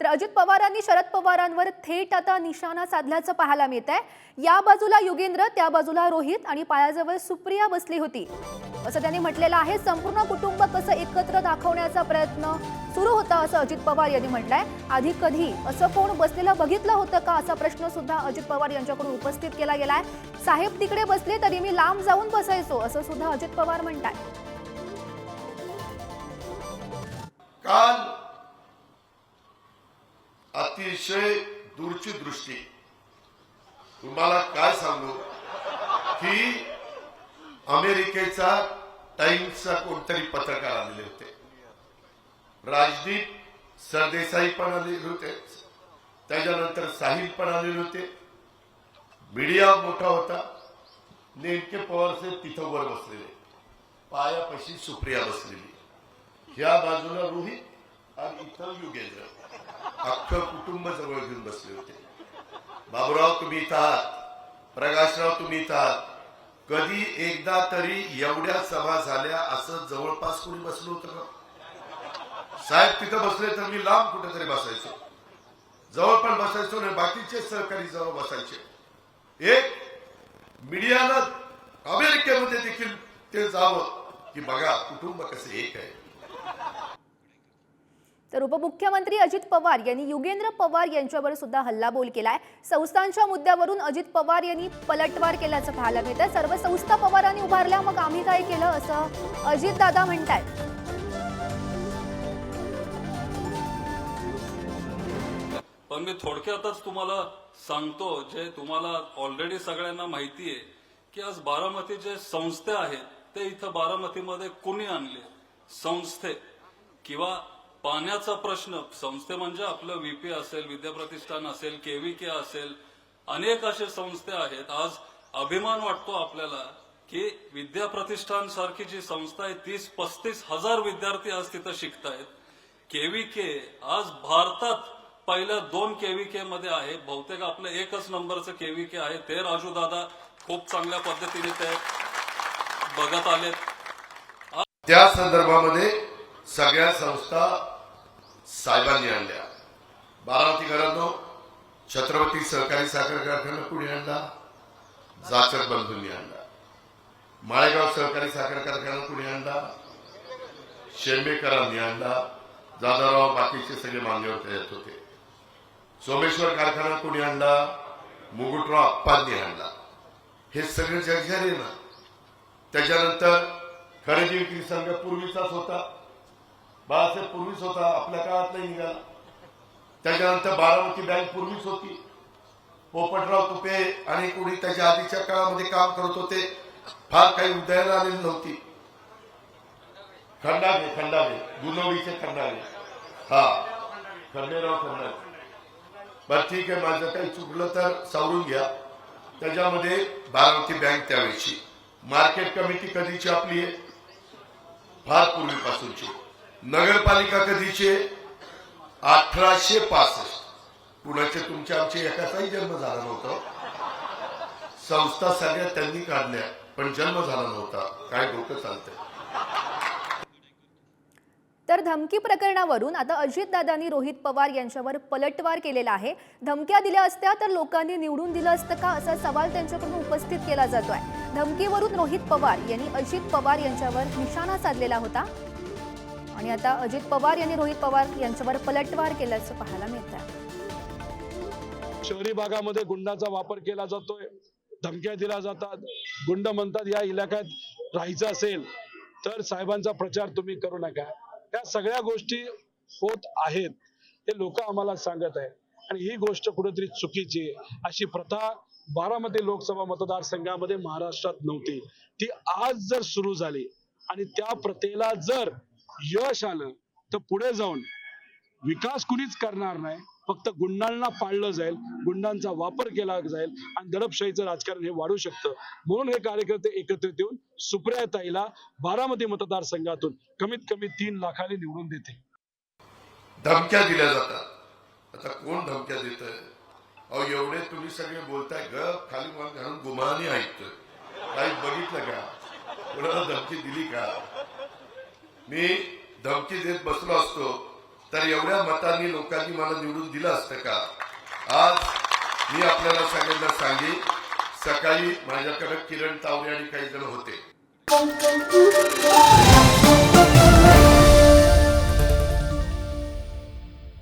तर अजित पवारांनी शरद पवारांवर थेट आता निशाणा साधल्याचं पाहायला मिळत आहे या बाजूला युगेंद्र त्या बाजूला रोहित आणि पायाजवळ सुप्रिया बसली होती. असं त्यांनी म्हटलेलं आहे. संपूर्ण कुटुंब कसं एकत्र दाखवण्याचा प्रयत्न सुरू होता असं अजित पवार यांनी म्हटलंय. आधी कधी असं कोण बसलेलं बघितलं होतं का? असा प्रश्न सुद्धा अजित पवार यांच्याकडून उपस्थित केला गेलाय. साहेब तिकडे बसले तरी मी लांब जाऊन बसायचो असं सुद्धा अजित पवार म्हणताय काल अतिशय दूरची दृष्टी तुम्हाला काय सांगू? की अमेरिकेचा टाइम्सचा कोणतरी पत्रकार आलेले होते. राजदीप सरदेसाई पण आलेले होते. त्याच्यानंतर साहिल पण आलेले होते. मीडिया मोठा होता. नेमके पवारसाहेब तिथं वर बसलेले. पायापाशी सुप्रिया बसलेली. ह्या बाजूला रोहित आणि इथं युगेंद्र अख्खं कुटुंब जवळ घेऊन बसले होते. बाबूराव तुम्ही इथं आहात. प्रकाशराव तुम्ही इथं आहात. कधी एकदा तरी एवढ्या सभा झाल्या असं जवळपास कोणी बसलो होतं का? साहेब तिथं बसले तर मी लांब कुठेतरी बसायचो. जवळ पण बसायचो नाही बाकीचे सहकारी जवळ बसायचे. एक मीडियाला अमेरिकेमध्ये देखील ते जावं की बघा कुटुंब कसं एक आहे. तर उपमुख्यमंत्री अजित पवार यांनी युगेंद्र पवार यांच्यावर सुद्धा हल्लाबोल केलाय. संस्थांच्या मुद्द्यावरून अजित पवार यांनी पलटवार केल्याचं पाहायला मिळतं सर्व संस्था पवारांनी उभारल्या मग आम्ही काय केलं असं अजित दादा म्हणतायत. पण मी थोडक्यातच तुम्हाला सांगतो जे तुम्हाला ऑलरेडी सगळ्यांना माहिती आहे की आज बारामती जे संस्था आहेत ते इथं बारामतीमध्ये कुणी आणले? संस्थे किंवा पाण्याचा प्रश्न संस्थे म्हणजे आपलं व्हीपी असेल विद्याप्रतिष्ठान असेल केव्हीके असेल अनेक असे संस्थे आहेत. आज अभिमान वाटतो आपल्याला की विद्याप्रतिष्ठान सारखी जी संस्था आहे तीस पस्तीस हजार विद्यार्थी आज तिथं शिकतायत. केव्हीके आज भारतात पहिल्या दोन केव्हीके मध्ये आहे. बहुतेक आपलं एकच नंबरचं केव्हीके आहे. ते राजू दादा खूप चांगल्या पद्धतीने ते बघत आलेत. त्या संदर्भामध्ये सगळ्या संस्था साहेबांनी आणल्या. बारामतीकरांनो छत्रपती सहकारी साखर कारखाना कुणी आणला? जाचक बंधूंनी आणला. माळेगाव सहकारी साखर कारखाना कुणी आणला? शेंबेकरांनी आणला. दादाराव बाकीचे सगळे मान्यवर येत होते. सोमेश्वर कारखाना कुणी आणला? मुगुटराव अप्पांनी आणला. हे सगळे जगजारी आहे ना. त्याच्यानंतर खरेदी विक्री संघ पूर्वीचाच होता. बाळासाहेब पूर्वीच होता आपल्या काळात नाही निघाला. त्याच्यानंतर बारामती बँक पूर्वीच होती. पोपटराव तुपे आणि कोणी त्याच्या आधीच्या काळामध्ये काम करत होते फार काही उदयाला आलेली नव्हती. खंडावे खंडावे गुणवडीचे खंडावे हा खंडेराव खंडावे बर ठीक आहे माझं काही चुकलं तर सावरून घ्या. त्याच्यामध्ये बारामती बँक त्यावेळीची. मार्केट कमिटी कधीची आपली आहे? फार पूर्वीपासूनची. नगरपालिका कधीचे? अठराशे पासष्ट. पुण्याचे तुमच्या आमचे एकाचाही जन्म झाला नव्हता. संस्था सगळ्या त्यांनी काढल्या पण जन्म झाला नव्हता. काय डोकं चालतंय? तर धमकी प्रकरणावरून आता अजितदादांनी रोहित पवार यांच्यावर पलटवार केलेला आहे. धमक्या दिल्या असत्या तर लोकांनी निवडून दिलं असतं का? असा सवाल त्यांच्याकडून उपस्थित केला जातोय. धमकीवरून रोहित पवार यांनी अजित पवार यांच्यावर निशाणा साधलेला होता. आणि आता अजित पवार यांनी रोहित पवार यांच्यावर पलटवार केल्याचं पाहायला मिळत आहे शहरी भागामध्ये गुंडाचा वापर केला जातोय धमक्या दिल्या जातात. गुंड म्हणतात या इलाक्यात राहायचं असेल तर साहेबांचा प्रचार तुम्ही करू नका. या सगळ्या गोष्टी होत आहेत हे लोक आम्हाला सांगत आहे आणि ही गोष्ट कुठेतरी चुकीची अशी प्रथा बारामती लोकसभा मतदारसंघामध्ये महाराष्ट्रात नव्हती. ती आज जर सुरू झाली आणि त्या प्रथेला जर यश आलं तर पुढे जाऊन विकास कुणीच करणार नाही. फक्त गुंडांना पाळलं जाईल गुंडांचा वापर केला जाईल आणि दडपशाहीचं राजकारण हे वाढू शकतं. म्हणून हे कार्यकर्ते एकत्रित येऊन सुप्रियाताईला बारामती मतदारसंघातून कमीत कमी तीन लाखाने निवडून देते धमक्या दिल्या जातात. आता कोण धमक्या देत अहो एवढे तुम्ही सगळे बोलताय ग खाली घालून गुमानी ऐकतोय काही बघितलं का? कोणाला धमकी दिली का? मी धमकी देत बसलो असतो तर एवढ्या मतांनी लोकांनी मला निवडून दिलं असतं का? आज मी आपल्याला सगळ्यांना सांगेन सकाळी माझ्याकडे किरण तावरे आणि काही जण होते.